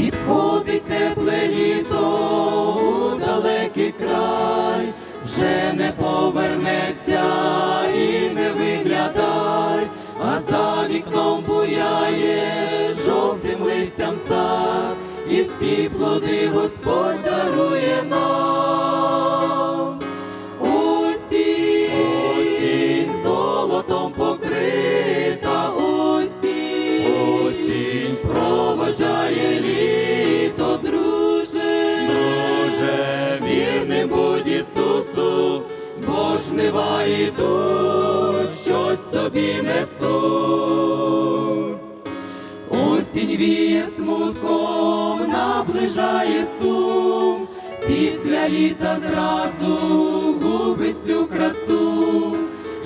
Відходить тепле літо у далекий край, вже не повернеться і не виглядай, а за вікном буяє жовтим листям сад, і всі плоди Господь дарує бо жнива йдуть, щось собі несуть. Осінь віє смутком, наближає сум, після літа зразу губить всю красу,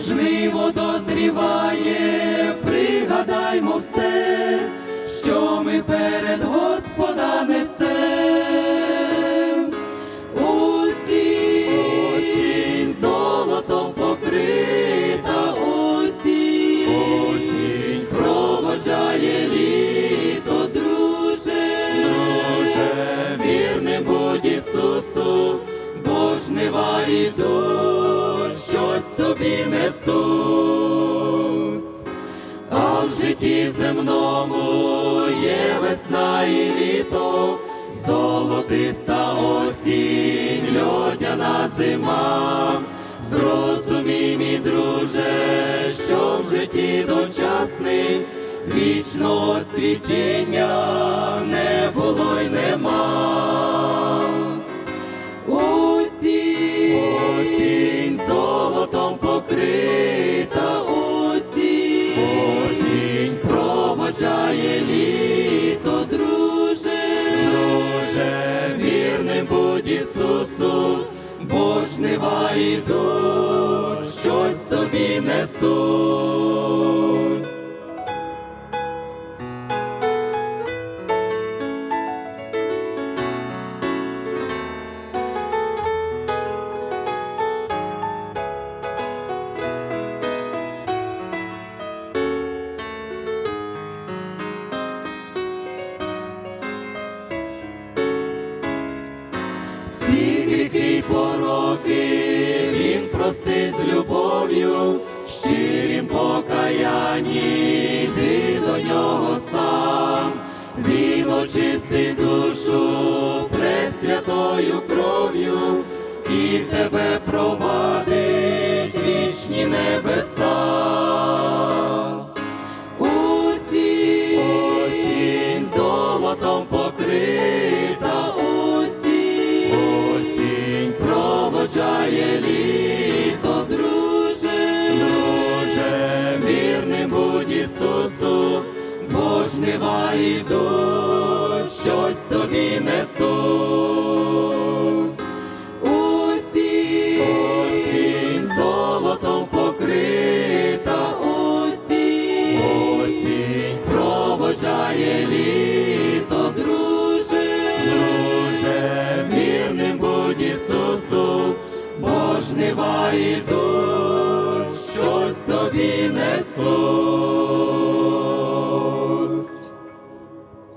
жниво дозріває, пригадаймо все, бо жнива йдуть, щось собі несуть. А в житті земному є весна і літо, золотиста осінь, льодяна зима. Зрозумій, мій друже, що в житті дочасним вічного цвітіння не було й нема. Проводжає літо, друже, друже, вірним будь Ісусу, бо жнива йдуть, щось собі несуть. Він простить з любов'ю, щирім покаянні, йди до нього сам, він очистить душу друже, вірним